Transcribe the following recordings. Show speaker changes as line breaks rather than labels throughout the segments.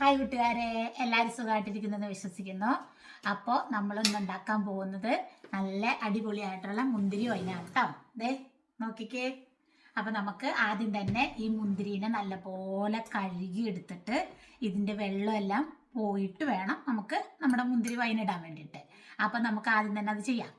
Hi കൂട്ടുകാരെ. എല്ലാവരും സുഖമായിട്ടിരിക്കുന്നെന്ന് വിശ്വസിക്കുന്നു. അപ്പോൾ നമ്മളിന്ന് ഉണ്ടാക്കാൻ പോകുന്നത് നല്ല അടിപൊളിയായിട്ടുള്ള മുന്തിരി വൈനാട്ടോ ദേ നോക്കിക്കേ. അപ്പം നമുക്ക് ആദ്യം തന്നെ ഈ മുന്തിരിനെ നല്ലപോലെ കഴുകി എടുത്തിട്ട് ഇതിന്റെ വെള്ളമെല്ലാം പോയിട്ട് വേണം നമുക്ക് നമ്മുടെ മുന്തിരി വൈനിടാൻ വേണ്ടിയിട്ട്. അപ്പം നമുക്ക് ആദ്യം തന്നെ അത് ചെയ്യാം.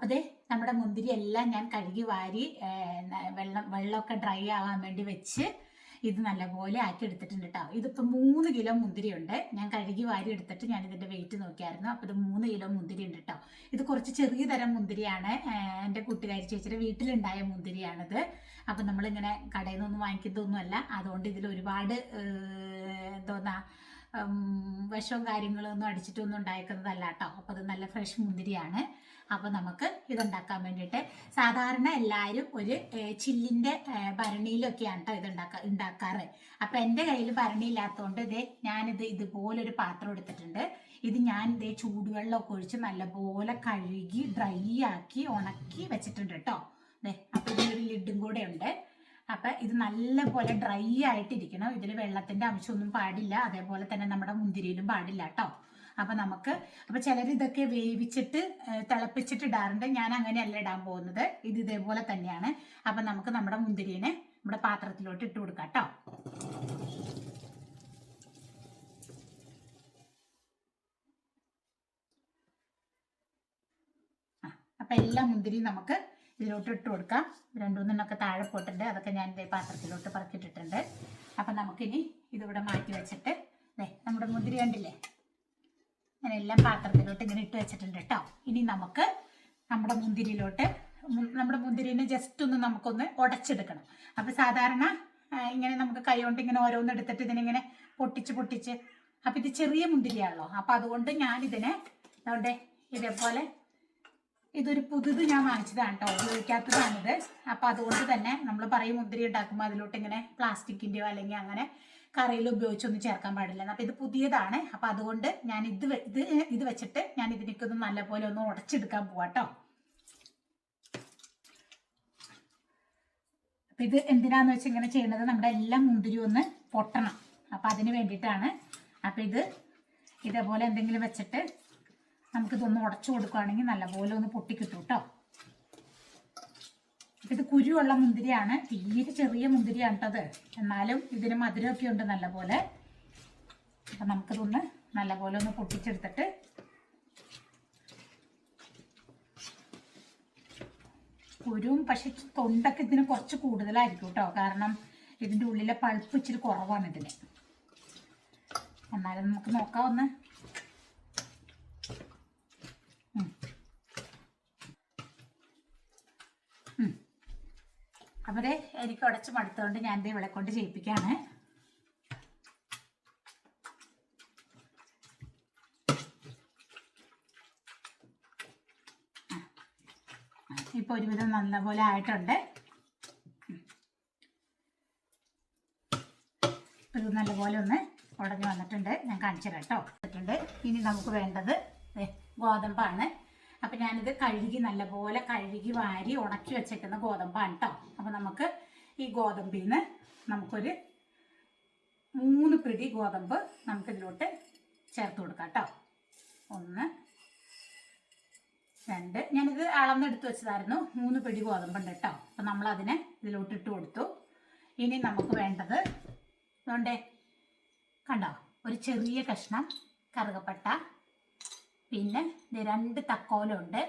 അപ്പോൾ ദേ നമ്മുടെ മുന്തിരി എല്ലാം ഞാൻ കഴുകി വാരി വെള്ളം വെള്ളമൊക്കെ ഡ്രൈ ആവാൻ വേണ്ടി വെച്ച് ഇത് നല്ലപോലെ ആക്കി എടുത്തിട്ടുണ്ട് കേട്ടോ ഇതിപ്പോൾ മൂന്ന് കിലോ മുന്തിരി ഉണ്ട് ഞാൻ കഴുകി വാരി എടുത്തിട്ട് ഞാൻ ഇതിന്റെ വെയിറ്റ് നോക്കിയായിരുന്നു. അപ്പോൾ ഇത് മൂന്ന് കിലോ മുന്തിരി ഉണ്ട് കേട്ടോ ഇത് കുറച്ച് ചെറിയ തരം മുന്തിരിയാണ്. എന്റെ കൂട്ടുകാരി ചേച്ചിയുടെ വീട്ടിലുണ്ടായ മുന്തിരിയാണിത്. അപ്പം നമ്മളിങ്ങനെ കടയിൽ നിന്നൊന്നും വാങ്ങിക്കുന്നതൊന്നുമല്ല. അതുകൊണ്ട് ഇതിൽ ഒരുപാട് എന്തോന്നാ വിഷവും കാര്യങ്ങളൊന്നും അടിച്ചിട്ടൊന്നും ഉണ്ടായിരിക്കുന്നതല്ല കേട്ടോ അപ്പോൾ അത് നല്ല ഫ്രഷ് മുന്തിരിയാണ്. അപ്പോൾ നമുക്ക് ഇതുണ്ടാക്കാൻ വേണ്ടിയിട്ട് സാധാരണ എല്ലാവരും ഒരു ചില്ലിന്റെ ഭരണിയിലൊക്കെയാണ് കേട്ടോ ഇത് ഉണ്ടാക്ക ഉണ്ടാക്കാറ് അപ്പോൾ എന്റെ കയ്യിൽ ഭരണി ഇല്ലാത്തതുകൊണ്ട് ഇതേ ഞാനിത് ഇതുപോലൊരു പാത്രം എടുത്തിട്ടുണ്ട്. ഇത് ഞാൻ ഇതേ ചൂടുവെള്ളമൊക്കെ ഒഴിച്ച് നല്ലപോലെ കഴുകി ഡ്രൈ ആക്കി ഉണക്കി വെച്ചിട്ടുണ്ട് കേട്ടോ അതെ അപ്പോൾ ഇതിനൊരു ലിഡും കൂടെ ഉണ്ട്. അപ്പം ഇത് നല്ലപോലെ ഡ്രൈ ആയിട്ടിരിക്കണം. ഇതിൽ വെള്ളത്തിന്റെ അംശമൊന്നും പാടില്ല. അതേപോലെ തന്നെ നമ്മുടെ മുന്തിരിയിലും പാടില്ല കേട്ടോ അപ്പം നമുക്ക് അപ്പം ചിലർ ഇതൊക്കെ വേവിച്ചിട്ട് തിളപ്പിച്ചിട്ട് ഇടാറുണ്ട്. ഞാൻ അങ്ങനെയല്ല ഇടാൻ പോകുന്നത്. ഇത് ഇതേപോലെ തന്നെയാണ്. അപ്പം നമുക്ക് നമ്മുടെ മുന്തിരിനെ നമ്മുടെ പാത്രത്തിലോട്ട് ഇട്ട് കൊടുക്കാം കേട്ടോ. അപ്പം എല്ലാ മുന്തിരിയും നമുക്ക് ഇതിലോട്ട് ഇട്ട് കൊടുക്കാം. രണ്ടുമൂന്നെണ്ണമൊക്കെ താഴെ പോയിട്ടുണ്ട്. അതൊക്കെ ഞാൻ ഇതേ പാത്രത്തിലോട്ട് പറിച്ചിട്ടിട്ടുണ്ട് അപ്പം നമുക്കിനി ഇതിവിടെ മാറ്റി വെച്ചിട്ട് ദേ നമ്മുടെ മുന്തിരി കണ്ടില്ലേ? ഞാൻ പാത്രത്തിലോട്ട് ഇങ്ങനെ ഇട്ട് വെച്ചിട്ടുണ്ട് കേട്ടോ. ഇനി നമുക്ക് നമ്മുടെ മുന്തിരിയിലോട്ട് നമ്മുടെ മുന്തിരിനെ ജസ്റ്റ് ഒന്ന് നമുക്കൊന്ന് ഉടച്ചെടുക്കണം അപ്പം സാധാരണ ഇങ്ങനെ നമുക്ക് കൈ കൊണ്ട് ഇങ്ങനെ ഓരോന്ന് എടുത്തിട്ട് ഇതിനിങ്ങനെ പൊട്ടിച്ച് പൊട്ടിച്ച് അപ്പം ഇത് ചെറിയ മുന്തിരിയാണല്ലോ. അപ്പം അതുകൊണ്ട് ഞാൻ ഇതിനെ അതുകൊണ്ട് ഇതേപോലെ ഇതൊരു പുതുത് ഞാൻ വാങ്ങിച്ചതാണ് കേട്ടോ. ഉപയോഗിക്കാത്തതാണിത്. അപ്പം അതുകൊണ്ട് തന്നെ നമ്മൾ പറയും മുന്തിരി ഉണ്ടാക്കുമ്പോൾ അതിലോട്ട് ഇങ്ങനെ പ്ലാസ്റ്റിക്കിന്റെയോ അല്ലെങ്കിൽ അങ്ങനെ കറിയിൽ ഉപയോഗിച്ചൊന്നും ചേർക്കാൻ പാടില്ല. അപ്പം ഇത് പുതിയതാണ്. അപ്പം അതുകൊണ്ട് ഞാൻ ഇത് ഇത് ഇത് വെച്ചിട്ട് ഞാൻ ഇതിനൊക്കെ നല്ലപോലെ ഒന്ന് ഉടച്ചെടുക്കാൻ പോവാട്ടോ അപ്പം ഇത് എന്തിനാന്ന് വെച്ചാൽ ഇങ്ങനെ ചെയ്യുന്നത് നമ്മുടെ എല്ലാം മുന്തിരി ഒന്ന് പൊട്ടണം. അപ്പം അതിന് വേണ്ടിയിട്ടാണ്. അപ്പം ഇത് ഇതേപോലെ എന്തെങ്കിലും വെച്ചിട്ട് നമുക്കിതൊന്ന് ഉടച്ചു കൊടുക്കുകയാണെങ്കിൽ നല്ലപോലെ ഒന്ന് പൊട്ടിക്കിട്ടും കേട്ടോ ഇത് കുരുവുള്ള മുന്തിരിയാണ്. തീരെ ചെറിയ മുന്തിരിയാണ് കേട്ടത് എന്നാലും ഇതിന് മധുരമൊക്കെ ഉണ്ട് നല്ല നല്ലപോലെ. അപ്പം നമുക്കിതൊന്ന് നല്ലപോലെ ഒന്ന് പൊട്ടിച്ചെടുത്തിട്ട് കുരുവും പക്ഷെ തൊണ്ടൊക്കെ ഇതിന് കുറച്ച് കൂടുതലായിരിക്കും കേട്ടോ. കാരണം ഇതിന്റെ ഉള്ളിലെ പൾപ്പ് ഇച്ചിരി കുറവാണ് ഇതിന്. എന്നാലും നമുക്ക് നോക്കാം ഒന്ന്. ദേ എനിക്ക് ഉടച്ച് മടുത്തുകൊണ്ട് ഞാൻ ദേ ഇവിടെ കൊണ്ട് ചെയ്യിപ്പിക്കുകയാണ് ഇപ്പൊ ഒരുവിധം നല്ലപോലെ ആയിട്ടുണ്ട്. ഇത് നല്ലപോലെ ഒന്ന് ഉടഞ്ഞു വന്നിട്ടുണ്ട്. ഞാൻ കാണിച്ചു കേട്ടോ. ഇനി നമുക്ക് വേണ്ടത് ഗോതമ്പാണ്. അപ്പം ഞാനിത് കഴുകി നല്ലപോലെ കഴുകി വാരി ഉണക്കി വെച്ചേക്കുന്ന ഗോതമ്പാണ് കേട്ടോ അപ്പം നമുക്ക് ഈ ഗോതമ്പിൽ നിന്ന് നമുക്കൊരു മൂന്ന് പിടി ഗോതമ്പ് നമുക്കിതിലോട്ട് ചേർത്ത് കൊടുക്കാം കേട്ടോ ഒന്ന് രണ്ട്. ഞാനിത് അളന്നെടുത്ത് വെച്ചതായിരുന്നു. മൂന്ന് പിടി ഗോതമ്പുണ്ട് കേട്ടോ അപ്പം നമ്മളതിനെ ഇതിലോട്ട് ഇട്ട് കൊടുത്തു. ഇനി നമുക്ക് വേണ്ടത് അതുകൊണ്ടേ കണ്ടോ? ഒരു ചെറിയ കഷ്ണം കറുകപ്പട്ട പിന്നെ രണ്ട് തക്കോലമുണ്ട്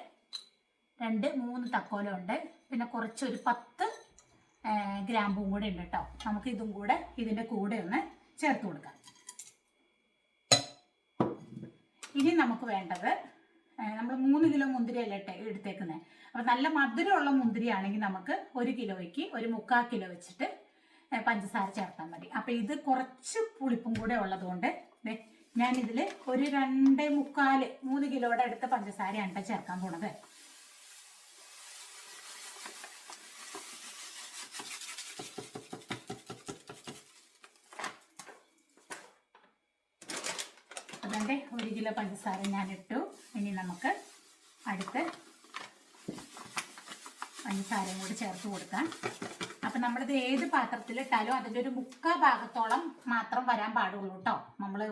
രണ്ട് മൂന്ന് തക്കോലമുണ്ട് പിന്നെ കുറച്ച് ഒരു പത്ത് ഗ്രാമ്പും കൂടെ ഉണ്ട് കേട്ടോ നമുക്ക് ഇതും കൂടെ ഇതിന്റെ കൂടെ ഒന്ന് ചേർത്ത് കൊടുക്കാം. ഇനി നമുക്ക് വേണ്ടത് നമ്മൾ മൂന്ന് കിലോ മുന്തിരിയല്ലേ എടുത്തേക്കുന്നത് അപ്പം നല്ല മധുരമുള്ള മുന്തിരി ആണെങ്കിൽ നമുക്ക് ഒരു കിലോയ്ക്ക് ഒരു മുക്കാൽ കിലോ വെച്ചിട്ട് പഞ്ചസാര ചേർത്താൽ മതി. അപ്പം ഇത് കുറച്ച് പുളിപ്പും കൂടെ ഉള്ളതുകൊണ്ട് ഞാൻ ഞാനിതിൽ ഒരു രണ്ട് മുക്കാൽ മൂന്ന് കിലോയുടെ അടുത്ത പഞ്ചസാരയാണ് ചേർക്കാൻ പോണത്. അതെ ഒരു കിലോ പഞ്ചസാര ഞാൻ ഇട്ടു ഇനി നമുക്ക് അടുത്ത് പഞ്ചസാരയും കൂടി ചേർത്ത് കൊടുക്കാം. അപ്പൊ നമ്മളിത് ഏത് പാത്രത്തിലിട്ടാലും അതിന്റെ ഒരു മുക്കാ ഭാഗത്തോളം മാത്രം വരാൻ പാടുള്ളൂ കേട്ടോ. നമ്മൾ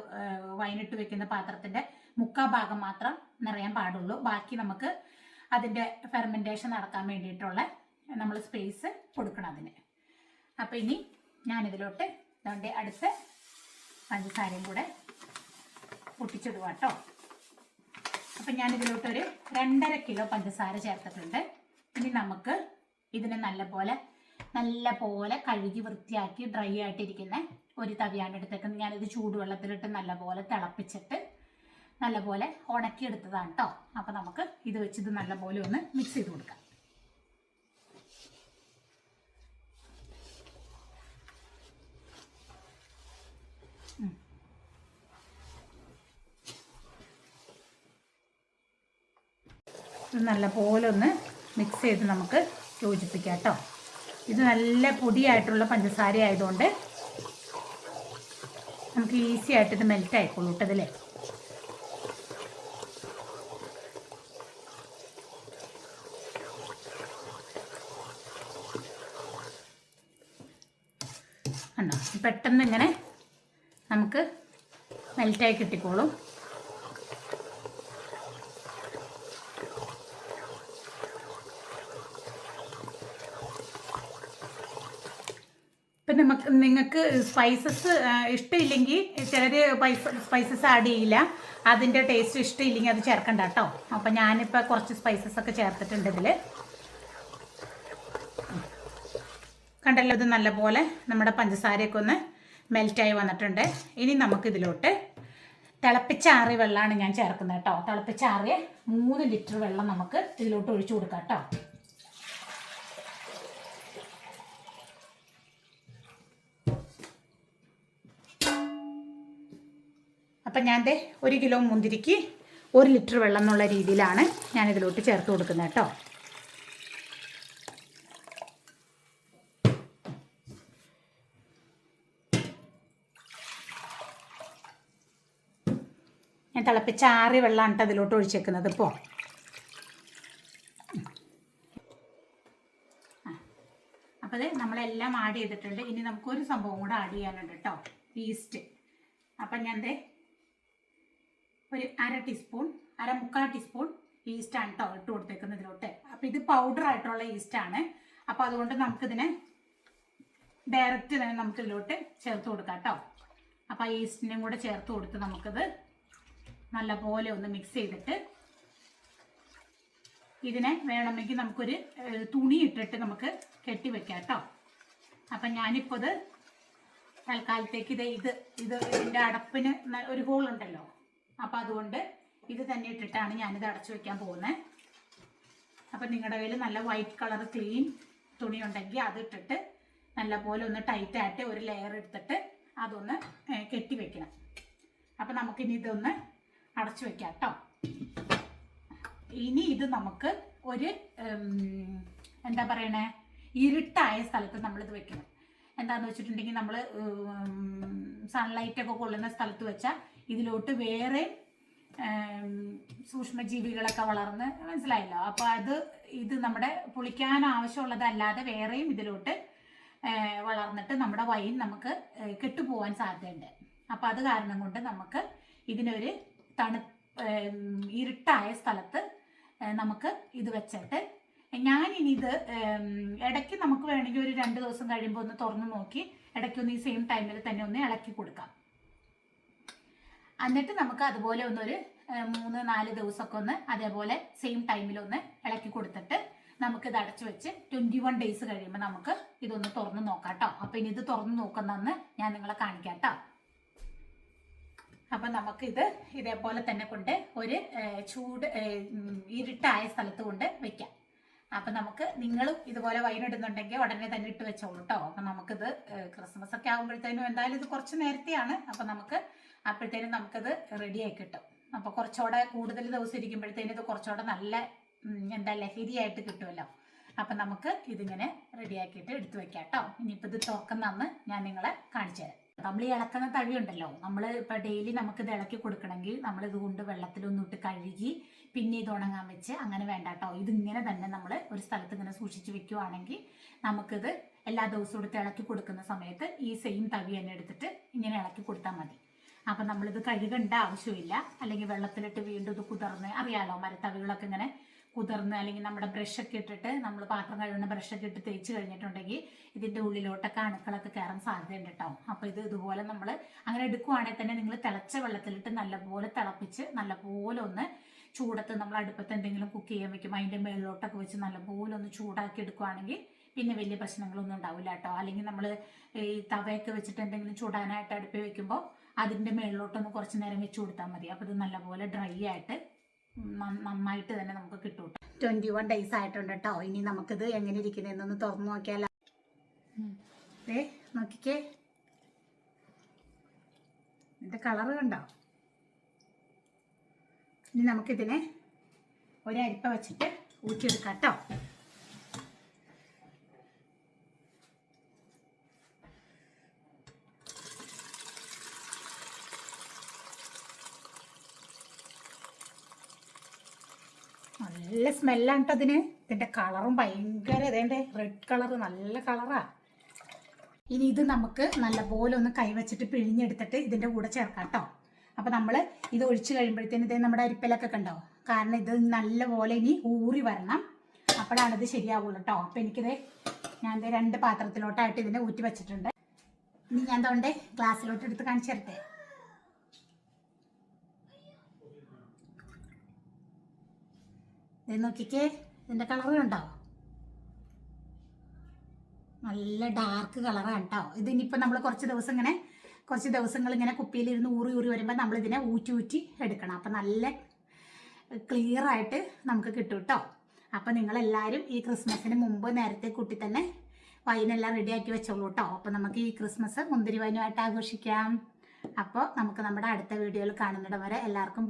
വൈനിട്ട് വെക്കുന്ന പാത്രത്തിന്റെ മുക്കാ ഭാഗം മാത്രം നിറയാൻ പാടുള്ളൂ. ബാക്കി നമുക്ക് അതിന്റെ ഫെർമെന്റേഷൻ നടക്കാൻ വേണ്ടിയിട്ടുള്ള നമ്മൾ സ്പേസ് കൊടുക്കണം അതിന്. അപ്പം ഇനി ഞാൻ ഞാനിതിലോട്ട് അതുകൊണ്ട് അടുത്ത പഞ്ചസാരയും കൂടെ പൊട്ടിച്ചിടുക കേട്ടോ അപ്പം ഞാനിതിലോട്ടൊരു രണ്ടര കിലോ പഞ്ചസാര ചേർത്തിട്ടുണ്ട്. ഇനി നമുക്ക് ഇതിനെ നല്ല പോലെ നല്ല പോലെ കഴുകി വൃത്തിയാക്കി ഡ്രൈ ആയിട്ടിരിക്കുന്ന ഒരു തവിയാണ് എടുത്തേക്കുന്നത് ഞാനിത് ചൂടുവെള്ളത്തിലിട്ട് നല്ലപോലെ തിളപ്പിച്ചിട്ട് നല്ലപോലെ ഉണക്കിയെടുത്തതാണ് കേട്ടോ അപ്പം നമുക്ക് ഇത് വെച്ച് ഇത് നല്ലപോലെ ഒന്ന് മിക്സ് ചെയ്ത് കൊടുക്കാം. ഇത് നല്ലപോലെ ഒന്ന് മിക്സ് ചെയ്ത് നമുക്ക് യോജിപ്പിക്കാം കേട്ടോ ഇത് നല്ല പൊടിയായിട്ടുള്ള പഞ്ചസാര ആയതുകൊണ്ട് നമുക്ക് ഈസി ആയിട്ട് ഇത് മെൽറ്റ് ആയിക്കോളൂ കേട്ടതല്ലേ കണ്ടോ? പെട്ടെന്ന് ഇങ്ങനെ നമുക്ക് മെൽറ്റായി കിട്ടിക്കോളും. നമുക്ക് നിങ്ങൾക്ക് സ്പൈസസ് ഇഷ്ടമില്ലെങ്കിൽ ചിലർ സ്പൈസസ് ആഡ് ചെയ്യില്ല. അതിന്റെ ടേസ്റ്റ് ഇഷ്ടമില്ലെങ്കിൽ അത് ചേർക്കണ്ട കേട്ടോ അപ്പം ഞാനിപ്പോൾ കുറച്ച് സ്പൈസസ് ഒക്കെ ചേർത്തിട്ടുണ്ട് ഇതിൽ കണ്ടല്ലോ ഇത് നല്ലപോലെ നമ്മുടെ പഞ്ചസാരയൊക്കെ ഒന്ന് മെൽറ്റായി വന്നിട്ടുണ്ട്. ഇനി നമുക്കിതിലോട്ട് തിളപ്പിച്ചാറിയ വെള്ളമാണ് ഞാൻ ചേർക്കുന്നത് കേട്ടോ തിളപ്പിച്ചാറിയ മൂന്ന് ലിറ്റർ വെള്ളം നമുക്ക് ഇതിലോട്ട് ഒഴിച്ചു കൊടുക്കാം കേട്ടോ അപ്പം ഞാൻ ദേ ഒരു കിലോ മുന്തിരിക്ക് ഒരു ലിറ്റർ വെള്ളം എന്നുള്ള രീതിയിലാണ് ഞാൻ ഇതിലോട്ട് ചേർത്ത് കൊടുക്കുന്നത് കേട്ടോ. ഞാൻ തിളപ്പിച്ച ആറി വെള്ളമാണ് അതിലോട്ട് ഒഴിച്ചേക്കുന്നത് ഇപ്പോൾ അപ്പോൾ നമ്മളെല്ലാം ആഡ് ചെയ്തിട്ടുണ്ട്. ഇനി നമുക്കൊരു സംഭവം കൂടെ ആഡ് ചെയ്യാനുണ്ട് കേട്ടോ ഈസ്റ്റ് അപ്പം ഞാൻ ദേ ഒരു അര ടീസ്പൂൺ അര മുക്കാൽ ടീസ്പൂൺ ഈസ്റ്റാണ് കേട്ടോ ഇട്ട് കൊടുത്തേക്കുന്നത് ഇതിലോട്ട് അപ്പം ഇത് പൗഡർ ആയിട്ടുള്ള ഈസ്റ്റാണ് അപ്പോൾ അതുകൊണ്ട് നമുക്കിതിനെ ഡയറക്റ്റ് തന്നെ നമുക്ക് ഇതിലോട്ട് ചേർത്ത് കൊടുക്കാം കേട്ടോ അപ്പോൾ ആ ഈസ്റ്റിനെയും കൂടെ ചേർത്ത് കൊടുത്ത് നമുക്കിത് നല്ലപോലെ ഒന്ന് മിക്സ് ചെയ്തിട്ട് ഇതിനെ വേണമെങ്കിൽ നമുക്കൊരു തുണി ഇട്ടിട്ട് നമുക്ക് കെട്ടി വെക്കാം കേട്ടോ അപ്പം ഞാനിപ്പോൾ ഇത് തൽക്കാലത്തേക്ക് ഇത് ഇത് ഇത് ഇതിന്റെ അടപ്പിന് ഒരു ഹോൾ ഉണ്ടല്ലോ. അപ്പം അതുകൊണ്ട് ഇത് തന്നെ ഇട്ടിട്ടാണ് ഞാനിത് അടച്ചു വെക്കാൻ പോകുന്നത് അപ്പം നിങ്ങളുടെ കയ്യിൽ നല്ല വൈറ്റ് കളർ ക്ലീൻ തുണി ഉണ്ടെങ്കിൽ അത് ഇട്ടിട്ട് നല്ലപോലെ ഒന്ന് ടൈറ്റായിട്ട് ഒരു ലെയർ എടുത്തിട്ട് അതൊന്ന് കെട്ടി വെക്കണം. അപ്പം നമുക്കിനി ഇതൊന്ന് അടച്ചു വെക്കാം കേട്ടോ ഇനി ഇത് നമുക്ക് ഒരു എന്താ പറയണേ ഇരുട്ടായ സ്ഥലത്ത് നമ്മളിത് വെക്കണം. എന്താന്ന് വെച്ചിട്ടുണ്ടെങ്കിൽ നമ്മൾ സൺലൈറ്റ് ഒക്കെ കൊള്ളുന്ന സ്ഥലത്ത് വെച്ചാൽ ഇതിലോട്ട് വേറെ സൂക്ഷ്മജീവികളൊക്കെ വളർന്ന് മനസ്സിലായല്ലോ. അപ്പോൾ അത് ഇത് നമ്മുടെ പുളിക്കാൻ ആവശ്യമുള്ളതല്ലാതെ വേറെയും ഇതിലോട്ട് വളർന്നിട്ട് നമ്മുടെ വൈൻ നമുക്ക് കെട്ടുപോകാൻ സാധ്യതയുണ്ട്. അപ്പം അത് കാരണം കൊണ്ട് നമുക്ക് ഇതിനൊരു തണു ഇരുട്ടായ സ്ഥലത്ത് നമുക്ക് ഇത് വെച്ചിട്ട് ഞാൻ ഇനി ഇത് ഇടയ്ക്ക് നമുക്ക് വേണമെങ്കിൽ ഒരു രണ്ട് ദിവസം കഴിയുമ്പോൾ ഒന്ന് തുറന്നു നോക്കി ഇടയ്ക്കൊന്ന് ഈ സെയിം ടൈമിൽ തന്നെ ഒന്ന് ഇളക്കി കൊടുക്കാം. എന്നിട്ട് നമുക്ക് അതുപോലെ ഒന്നൊരു മൂന്ന് നാല് ദിവസമൊക്കെ ഒന്ന് അതേപോലെ സെയിം ടൈമിൽ ഒന്ന് ഇളക്കി കൊടുത്തിട്ട് നമുക്ക് ഇത് അടച്ചു വെച്ച് ട്വന്റി വൺ ഡേയ്സ് കഴിയുമ്പോൾ നമുക്ക് ഇതൊന്ന് തുറന്ന് നോക്കാം കേട്ടോ അപ്പൊ ഇനി ഇത് തുറന്ന് നോക്കുന്നതെന്ന് ഞാൻ നിങ്ങളെ കാണിക്കാം കേട്ടോ നമുക്ക് നമുക്കിത് ഇതേപോലെ തന്നെ കൊണ്ട് ഒരു ചൂട് ഇരുട്ടായ സ്ഥലത്ത് കൊണ്ട് വെക്കാം. അപ്പൊ നമുക്ക് നിങ്ങളും ഇതുപോലെ വൈൻ ഇടുന്നുണ്ടെങ്കിൽ ഉടനെ തന്നെ ഇട്ട് വെച്ചോളൂ കേട്ടോ അപ്പൊ നമുക്കിത് ക്രിസ്മസ് ഒക്കെ ആകുമ്പോഴത്തേനും എന്തായാലും ഇത് കുറച്ച് നേരത്തെയാണ്. അപ്പൊ നമുക്ക് അപ്പോഴത്തേനും നമുക്കത് റെഡിയായി കിട്ടും. അപ്പോൾ കുറച്ചുകൂടെ കൂടുതൽ ദിവസം ഇരിക്കുമ്പോഴത്തേനും ഇത് കുറച്ചുകൂടെ നല്ല എന്താ ലഹരിയായിട്ട് കിട്ടുമല്ലോ. അപ്പം നമുക്ക് ഇതിങ്ങനെ റെഡിയാക്കിയിട്ട് എടുത്തു വെക്കാം കേട്ടോ. ഇനിയിപ്പോൾ ഇത് തുറക്കുന്നന്ന് ഞാൻ നിങ്ങളെ കാണിച്ചു തരാം. നമ്മൾ ഈ ഇളക്കുന്ന തഴി ഉണ്ടല്ലോ നമ്മൾ ഇപ്പൊ ഡെയിലി നമുക്ക് ഇത് ഇളക്കി കൊടുക്കണമെങ്കിൽ നമ്മൾ ഇത് കൊണ്ട് വെള്ളത്തിലൊന്നിട്ട് കഴുകി പിന്നെ ഇത് ഉണങ്ങാൻ വെച്ച് അങ്ങനെ വേണ്ട കേട്ടോ. ഇതിങ്ങനെ തന്നെ നമ്മൾ ഒരു സ്ഥലത്ത് ഇങ്ങനെ സൂക്ഷിച്ച് വെക്കുവാണെങ്കിൽ നമുക്കിത് എല്ലാ ദിവസവും എടുത്ത് ഇളക്കി കൊടുക്കുന്ന സമയത്ത് ഈ സെയിം തവി തന്നെ എടുത്തിട്ട് ഇങ്ങനെ ഇളക്കി കൊടുത്താൽ മതി. അപ്പം നമ്മളിത് കഴുകേണ്ട ആവശ്യമില്ല. അല്ലെങ്കിൽ വെള്ളത്തിലിട്ട് വീണ്ടും ഇത് കുതിർന്ന് അറിയാലോ മരത്തവികളൊക്കെ ഇങ്ങനെ കുതിർന്ന് അല്ലെങ്കിൽ നമ്മുടെ ബ്രഷൊക്കെ ഇട്ടിട്ട് നമ്മൾ പാത്രം കഴുകുന്ന ബ്രഷൊക്കെ ഇട്ട് തേച്ച് കഴിഞ്ഞിട്ടുണ്ടെങ്കിൽ ഇതിന്റെ ഉള്ളിലോട്ടൊക്കെ അണുക്കളൊക്കെ കയറാൻ സാധ്യതയുണ്ട് കേട്ടോ അപ്പോൾ ഇത് ഇതുപോലെ നമ്മൾ അങ്ങനെ എടുക്കുവാണെങ്കിൽ തന്നെ നിങ്ങൾ തിളച്ച വെള്ളത്തിലിട്ട് നല്ലപോലെ തിളപ്പിച്ച് നല്ലപോലെ ഒന്ന് ചൂടത്ത് നമ്മൾ അടുപ്പത്ത് എന്തെങ്കിലും കുക്ക് ചെയ്യാൻ വെക്കും. അതിന്റെ മേളിലോട്ടൊക്കെ വെച്ച് നല്ലപോലെ ഒന്ന് ചൂടാക്കി എടുക്കുവാണെങ്കിൽ പിന്നെ വലിയ പ്രശ്നങ്ങളൊന്നും ഉണ്ടാവില്ല കേട്ടോ അല്ലെങ്കിൽ നമ്മൾ ഈ തവയൊക്കെ വെച്ചിട്ട് എന്തെങ്കിലും ചൂടാനായിട്ട് അടുപ്പിൽ വെക്കുമ്പോൾ അതിന്റെ മേളിലോട്ടൊന്ന് കുറച്ച് നേരം വെച്ച് കൊടുത്താൽ മതി. അപ്പോൾ ഇത് നല്ലപോലെ ഡ്രൈ ആയിട്ട് നന്ന- നന്നായിട്ട് തന്നെ നമുക്ക് കിട്ടും ട്വന്റി വൺ ഡേയ്സ് ആയിട്ടുണ്ട് കേട്ടോ ഇനി നമുക്കിത് എങ്ങനെ ഇരിക്കുന്നതെന്നൊന്ന് തുറന്നു നോക്കിയാലോ. ഏ നോക്കിക്കേ. ഇതിന്റെ കളറ് കണ്ടോ? ഇനി നമുക്കിതിനെ ഒരരിപ്പ വെച്ചിട്ട് ഊറ്റിയെടുക്കാം കേട്ടോ നല്ല സ്മെല്ലാണ് കേട്ടോ അതിന്. ഇതിന്റെ കളറും ഭയങ്കര ഇതേണ്ടേ റെഡ് കളറ് നല്ല കളറാ ഇനി ഇത് നമുക്ക് നല്ലപോലെ ഒന്ന് കൈവച്ചിട്ട് പിഴിഞ്ഞെടുത്തിട്ട് ഇതിന്റെ കൂടെ ചേർക്കാം കേട്ടോ അപ്പോൾ നമ്മൾ ഇത് ഒഴിച്ച് കഴിയുമ്പോഴത്തേന് ഇതേ നമ്മുടെ അരിപ്പലൊക്കെ കണ്ടോ? കാരണം ഇത് നല്ലപോലെ ഇനി ഊറി വരണം. അപ്പോഴാണ് ഇത് ശരിയാവുള്ളൂ കേട്ടോ അപ്പോൾ എനിക്കിത് ഞാൻ രണ്ട് പാത്രത്തിലോട്ടായിട്ട് ഇതിനെ ഊറ്റി വെച്ചിട്ടുണ്ട്. ഇനി ഞാൻ തോണ്ടേ ഗ്ലാസ്സിലോട്ട് എടുത്ത് കാണിച്ചു തരട്ടെ. ഇത് നോക്കിക്കേ ഇതിന്റെ കളർ കണ്ടോ? നല്ല ഡാർക്ക് കളറാണ് കേട്ടോ ഇതിനിപ്പോൾ നമ്മൾ കുറച്ച് ദിവസം ഇങ്ങനെ കുറച്ച് ദിവസങ്ങൾ ഇങ്ങനെ കുപ്പിയിലിരുന്ന് ഊറി ഊറി വരുമ്പോൾ നമ്മൾ ഇതിനെ ഊറ്റി ഊറ്റി എടുക്കണം. അപ്പം നല്ല ക്ലിയർ ആയിട്ട് നമുക്ക് കിട്ടും കേട്ടോ അപ്പം നിങ്ങളെല്ലാവരും ഈ ക്രിസ്മസിന് മുമ്പ് നേരത്തെ കുട്ടി തന്നെ വൈനെല്ലാം റെഡിയാക്കി വെച്ചോളൂ കേട്ടോ അപ്പം നമുക്ക് ഈ ക്രിസ്മസ് മുന്തിരി വൈനുമായിട്ട് ആഘോഷിക്കാം. അപ്പോൾ നമുക്ക് നമ്മുടെ അടുത്ത വീഡിയോയിൽ കാണുന്നിടം വരെ എല്ലാവർക്കും